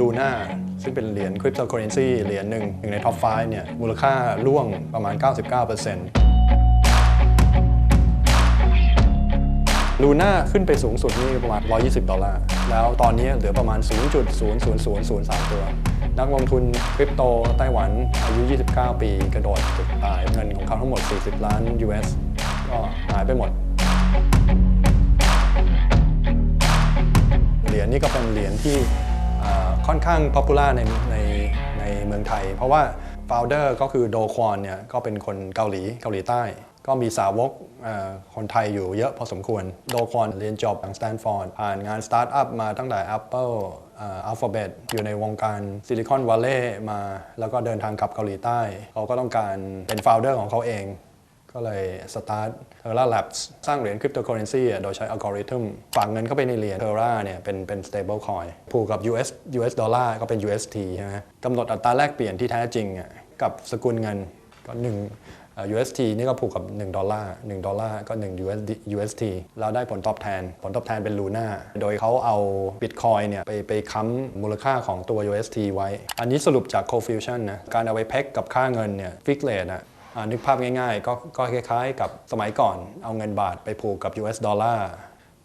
ลูน่าซึ่งเป็นเหรียญคริปโตเคอเรนซีเหรียญหนึ่งหนึ่งในท็อป5เนี่ยมูลค่าร่วงประมาณ 99%ลูน่าขึ้นไปสูงสุดนี่ประมาณ 120 ดอลลาร์ แล้วตอนนี้เหลือประมาณ 0.00003 ตัว นักลงทุนคริปโตไต้หวันอายุ 29 ปีกระโดดตึกตายเงินของเขาทั้งหมด 40 ล้าน US ก็หายไปหมดเหรียญนี่ก็เป็นเหรียญที่ ค่อนข้างป๊อปปูล่าในในในเมืองไทย เพราะว่า founder ก็คือโดควอนเนี่ยก็เป็นคนเกาหลีเกาหลีใต้ ก็มีสาวกเอ่อคนไทยอยู่เยอะพอสมควร โดควอนเรียนจบทางสแตนฟอร์ดผ่านงานสตาร์ทอัพมาตั้งแต่ Apple อัลฟาเบตอยู่ในวงการซิลิคอนวัลเลย์มา แล้วก็เดินทางกลับเกาหลีใต้ เขาก็ต้องการเป็น founder ของเขาเอง ก็เลยสตาร์ท Terra Labs สร้างเหรียญคริปโตเคอเรนซีโดยใช้อัลกอริทึมฝากเงินเข้าไปในเหรียญ Terra เนี่ยเป็นเป็น stable coin ผูกกับ US US ดอลลาร์ก็เป็น UST ใช่ไหมกำหนดอัตราแลกเปลี่ยนที่แท้จริงกับสกุลเงินก็1เอ่อ UST นี่ก็ผูกกับ 1 ดอลลาร์ 1 ดอลลาร์ก็ 1 USD UST แล้วได้ผลตอบแทน ผลตอบแทนเป็นลูน่า โดยเขาเอา Bitcoin เนี่ยไปไปค้ำมูลค่าของตัว UST ไว้ อันนี้สรุปจาก Cofusion นะ การเอาไปเพ็กกับค่าเงินเนี่ย fixed rate อะ นึกภาพง่ายๆ ก็ก็คล้ายๆ กับสมัยก่อนเอาเงินบาทไปผูกกับ US ดอลลาร์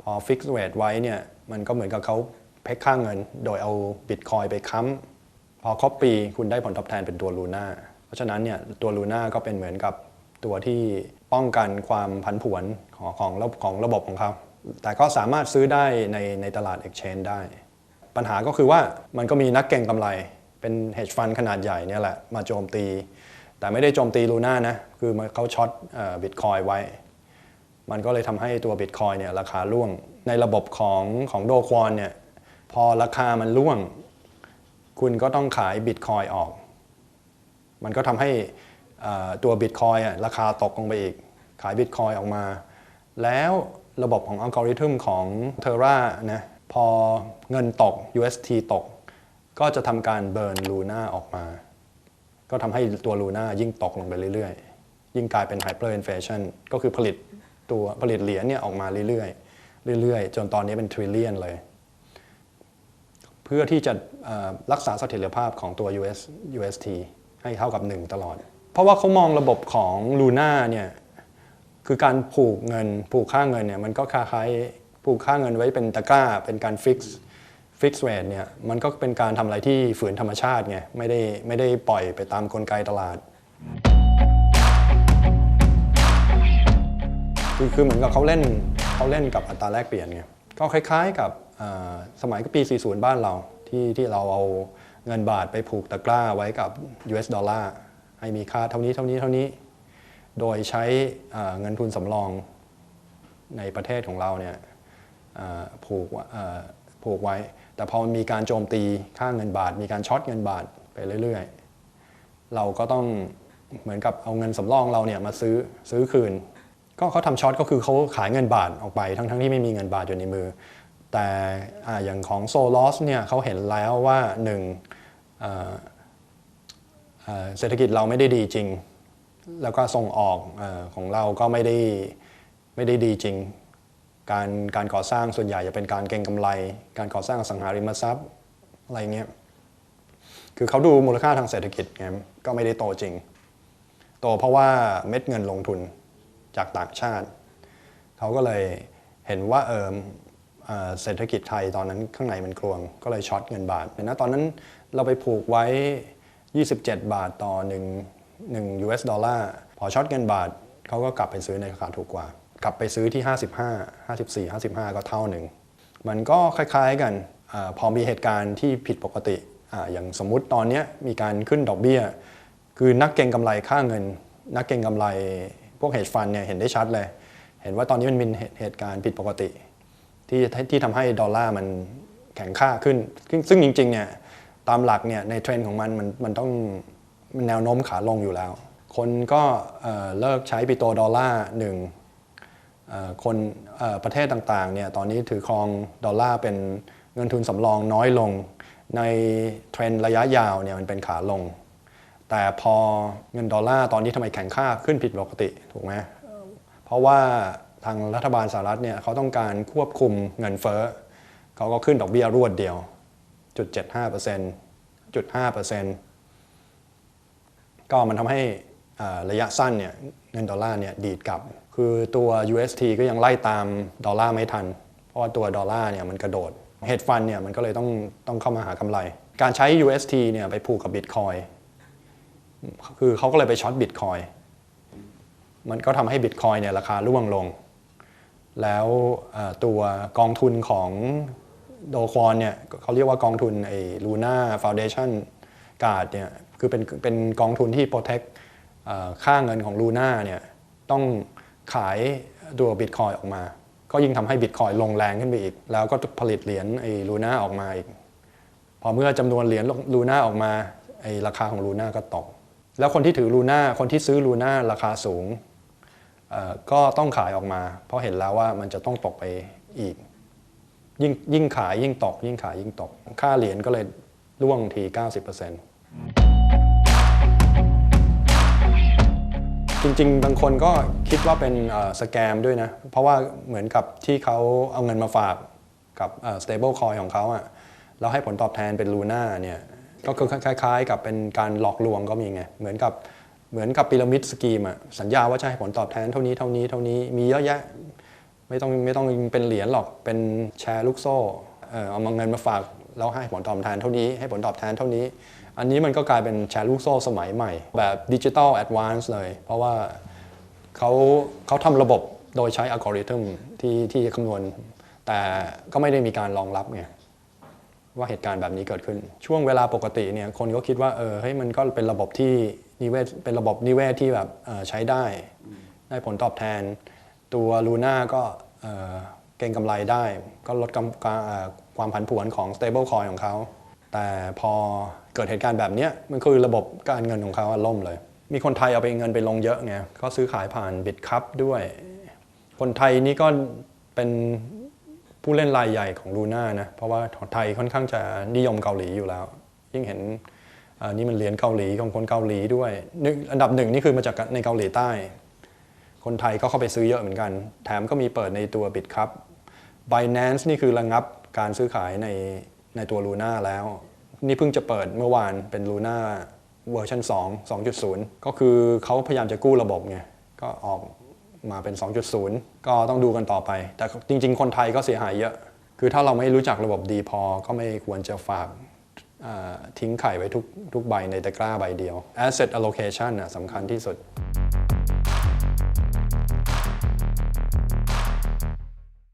พอ fixed rate ไว้เนี่ยมันก็เหมือนกับเขาเพกค่าเงิน โดยเอา Bitcoin ไปค้ำพอครบปีคุณได้ผลตอบแทนเป็นตัวลูน่าเพราะฉะนั้นเนี่ยตัวลูน่าก็เป็นเหมือนกับตัวที่ป้องกันความผันผวนของของระบบของระบบของเขา แต่ก็สามารถซื้อได้ในในตลาด Exchange ได้ ปัญหาก็คือว่ามันก็มีนักเก็งกำไร เป็น hedge fund ขนาดใหญ่เนี่ยแหละ มาโจมตี แต่ไม่ได้โจมตีลูน่านะคือเขาช็อตบิตคอยไว้ มันก็เลยทำให้ตัว Bitcoin เนี่ยราคาร่วง ในระบบของของโดควอนเนี่ยพอราคามันร่วง คุณก็ต้องขาย Bitcoin ออก มันก็ทำให้ตัว Bitcoin อะราคาตกลงไปอีก ขาย Bitcoin ออกมา แล้วระบบของอัลกอริทึมของ Terra นะพอเงินตก UST ตก ก็จะทำการเบิร์นลูน่าออกมา ก็ทำให้ตัวลูน่ายิ่งตกลงไปเรื่อยๆ ยิ่งกลายเป็น hyperinflation ก็คือผลิตตัวผลิตเหรียญเนี่ยออกมาเรื่อยๆเรื่อยๆ จนตอนนี้เป็น trillion เลย เพื่อที่จะรักษาเสถียรภาพของตัว US UST ให้เท่ากับ 1 ตลอด เพราะว่าเขามองระบบของ Luna เนี่ยคือการผูกเงินผูกค่าเงินเนี่ยมันก็คล้ายๆผูกค่าเงินไว้เป็นตะกร้าเป็นการฟิกซ์ ฟิกซ์เรทเนี่ยมันก็เป็นการทำอะไรที่ฝืนธรรมชาติไงไม่ได้ไม่ได้ปล่อยไปตามกลไกตลาด คือคือเหมือนกับเขาเล่นเขาเล่นกับอัตราแลกเปลี่ยนไงก็คล้ายๆกับสมัยก็ปี 40 บ้านเราที่ที่เราเอาเงินบาทไปผูกตะกร้าไว้กับ US ดอลลาร์ให้มีค่าเท่านี้เท่านี้เท่านี้ โดยใช้เงินทุนสำรองในประเทศของเราเนี่ยผูกเอ่อผูกไว้ แต่พอมันมีการโจมตีค่าเงินบาท มีการช็อตเงินบาทไปเรื่อยๆ เราก็ต้องเหมือนกับเอาเงินสำรองเราเนี่ยมาซื้อซื้อคืน ก็เขาทำช็อตก็คือเขาขายเงินบาทออกไป ทั้งทั้งที่ไม่มีเงินบาทอยู่ในมือ แต่ออย่างของโซลอสเนี่ยเขาเห็นแล้วว่าหนึ่งเศรษฐกิจเราไม่ได้ดีจริง แล้วก็ส่งออกอของเราก็ไม่ได้ไม่ได้ดีจริง การการก่อสร้างส่วนใหญ่จะเป็นการเก็งกำไร การก่อสร้างอสังหาริมทรัพย์อะไรเงี้ยคือเขาดูมูลค่าทางเศรษฐกิจไงก็ไม่ได้โตจริง โตเพราะว่าเม็ดเงินลงทุนจากต่างชาติ เขาก็เลยเห็นว่าเออเศรษฐกิจไทยตอนนั้นข้างในมันกลวง ก็เลยช็อตเงินบาทเห็นนะตอนนั้นเราไปผูกไว้ 27 บาทต่อ1 1 US ดอลลาร์พอช็อตเงินบาทเขาก็กลับไปซื้อในราคาถูกกว่า กลับไปซื้อที่ 55 54 55 ก็เท่าหนึ่ง มันก็คล้ายๆกันอพอมีเหตุการณ์ที่ผิดปกติออย่างสมมุติตอนนี้มีการขึ้นดอกเบี้ย คือนักเก็งกำไรค่าเงิน นักเก็งกำไรพวก hedge fund เนี่ยเห็นได้ชัดเลย เห็นว่าตอนนี้มันมีเหตุเหตุการณ์ผิดปกติ ที่ที่ทำให้ดอลลาร์มันแข็งค่าขึ้น ซึ่งจริงๆเนี่ยตามหลักเนี่ยในเทรนด์ของมันมันมันต้องมันแนวโน้มขาลงอยู่แล้ว คนก็เเลิกใช้ปิโตดอลลาร์หนึ่ง คนประเทศต่างๆเนี่ยตอนนี้ถือครองดอลลาร์เป็นเงินทุนสำรองน้อยลง ในเทรนระยะยาวเนี่ยมันเป็นขาลง แต่พอเงินดอลลาร์ตอนนี้ทำไมแข็งค่าขึ้นผิดปกติถูกไหมเพราะว่าทางรัฐบาลสหรัฐเนี่ยเขาต้องการควบคุมเงินเฟ้อเขาก็ขึ้นดอกเบี้ยรวดเดียวจุดเจ็ดห้าเปอร์เซ็นต์จุดห้าเปอร์เซ็นต์ก็มันทำให้ระยะสั้นเนี่ยเงินดอลลาร์เนี่ยดีดกลับ คือตัว UST ก็ยังไล่ตามดอลลาร์ไม่ทัน เพราะว่าตัวดอลลาร์เนี่ยมันกระโดด hedge fund เนี่ยมันก็เลยต้องต้องเข้ามาหากำไร การใช้ UST เนี่ยไปผูกกับ Bitcoin คือเขาก็เลยไปช็อต Bitcoin มันก็ทำให้ Bitcoin เนี่ยราคาร่วงลง แล้วตัวกองทุนของโดควอนเนี่ยเขาเรียกว่ากองทุนไอ้ Luna Foundation Guard เนี่ยคือเป็นเป็นกองทุนที่ protect เอ่อค่าเงินของ Luna เนี่ยต้อง ขายตัว Bitcoin ออกมา ก็ยิ่งทำให้ Bitcoin ลงแรงขึ้นไปอีก แล้วก็ผลิตเหรียญไอ้ Luna ออกมาอีก พอเมื่อจำนวนเหรียญลูน่าออกมาไอ้ราคาของลูน่าก็ตก แล้วคนที่ถือลูน่าคนที่ซื้อลูน่าราคาสูงก็ต้องขายออกมา เพราะเห็นแล้วว่ามันจะต้องตกไปอีก ยิ่งยิ่งขายยิ่งตก ยิ่งขายยิ่งตก ค่าเหรียญก็เลยร่วงที 90% จริง ๆ บางคนก็คิดว่าเป็นสแกมด้วยนะ เพราะว่าเหมือนกับที่เขาเอาเงินมาฝากกับเอ่อ stable coin ของเขาอะแล้วให้ผลตอบแทนเป็นลูน่าเนี่ยก็คือคล้าย ๆ กับเป็นการหลอกลวงก็มีไง เหมือนกับเหมือนกับพีระมิดสกีมอะสัญญาว่าจะให้ผลตอบแทนเท่านี้เท่านี้เท่านี้มีเยอะแยะไม่ต้องไม่ต้องเป็นเหรียญหรอกเป็นแชร์ลูกโซ่เออเอามาเงินมาฝากแล้วให้ผลตอบแทนเท่านี้ให้ผลตอบแทนเท่านี้ อันนี้มันก็กลายเป็นแชร์ลูกโซ่สมัยใหม่ แบบดิจิ t a ลแอดวานซ์เลย เพราะว่าเขาเขาทำระบบโดยใช้อัลกอริทึมที่ที่คำนวณ แต่ก็ไม่ได้มีการรองรับไงว่าเหตุการณ์แบบนี้เกิดขึ้น ช่วงเวลาปกติเนี่ยคนก็คิดว่าเออเฮ้ยมันก็เป็นระบบที่นิเวศเป็นระบบนิเวศที่แบบใช้ได้ ได้ผลตอบแทน ตัวลูน่าก็เอ่อเก็งกำไรได้ ก็ลดความผันผวนของ stable coin ของเขา แต่พอเกิดเหตุการณ์แบบนี้มันคือระบบการเงินของเขาล่มเลย มีคนไทยเอาไปเงินไปลงเยอะไงก็ซื้อขายผ่านบิตคัพด้วย คนไทยนี่ก็เป็นผู้เล่นรายใหญ่ของลูน่านะ เพราะว่าไทยค่อนข้างจะนิยมเกาหลีอยู่แล้ว ยิ่งเห็นอ่านี่มันเหรียญเกาหลีของคนเกาหลีด้วยอันดับหนึ่งนี่คือมาจากในเกาหลีใต้ คนไทยก็เข้าไปซื้อเยอะเหมือนกัน แถมก็มีเปิดในตัวบิตครับ Binance นี่คือระงับการซื้อขายใน ในตัวลูน่าแล้ว นี่เพิ่งจะเปิดเมื่อวานเป็นลูน่าเวอร์ชัน2 2.0 ก็คือเขาพยายามจะกู้ระบบไง ก็ออกมาเป็น 2.0 ก็ต้องดูกันต่อไป แต่จริง ๆ คนไทยก็เสียหายเยอะ คือถ้าเราไม่รู้จักระบบดีพอ ก็ไม่ควรจะฝากทิ้งไข่ไว้ทุกทุกใบในตะกร้าใบเดียว asset allocation น่ะสำคัญที่สุด